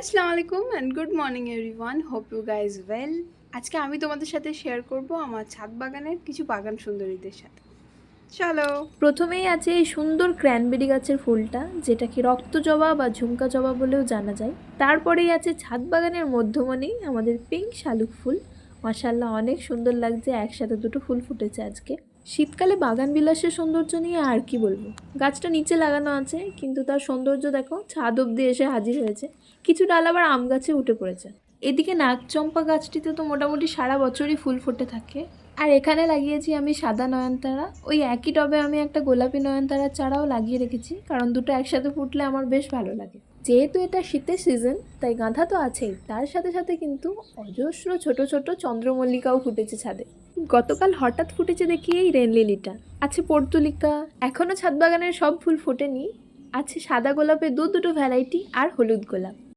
আসসালামু আলাইকুম and good morning everyone hope you guys well আজকে আমি তোমাদের সাথে শেয়ার করব আমার ছাদ বাগানের কিছু বাগান সুন্দরীদের সাথে। চলো। প্রথমেই আছে এই সুন্দর ক্র্যানবেরি গাছের ফুলটা যেটাকে রক্ত জবা বা ঝুমকা জবা বলেও জানা যায়। তারপরেই আছে ছাদ বাগানের মধ্যমণি, আমাদের পিঙ্ক শালুক ফুল। মাসাল্লাহ অনেক সুন্দর লাগছে, একসাথে দুটো ফুল ফুটেছে আজকে। শীতকালে বাগান বিলাসের সৌন্দর্য নিয়ে আর কি বলব? গাছটা নিচে লাগানো আছে, কিন্তু তার সৌন্দর্য দেখো, ছাদ অব্দি এসে হাজির হয়েছে। কিছু ডাল আবার আম গাছে উঠে পড়েছে। এদিকে নাগচম্পা গাছটিতে তো মোটামুটি সারা বছরই ফুল ফুটে থাকে। আর এখানে লাগিয়েছি আমি সাদা নয়নতারা। ওই একই টবে আমি একটা গোলাপি নয়নতারার চারাও লাগিয়ে রেখেছি, কারণ দুটো একসাথে ফুটলে আমার বেশ ভালো লাগে। যেহেতু এটা শীতের সিজন তাই গাঁধা তো আছেই। তার সাথে সাথে কিন্তু অজস্র ছোট ছোট চন্দ্রমল্লিকাও ফুটেছে ছাদে। গতকাল হঠাৎ ফুটেছে দেখি এই রেনলিলিটা আছে পর্তুলিকা এখনও ছাদ বাগানের সব ফুল ফোটেনি। আছে সাদা গোলাপের দু দুটো ভ্যারাইটি আর হলুদ গোলাপ।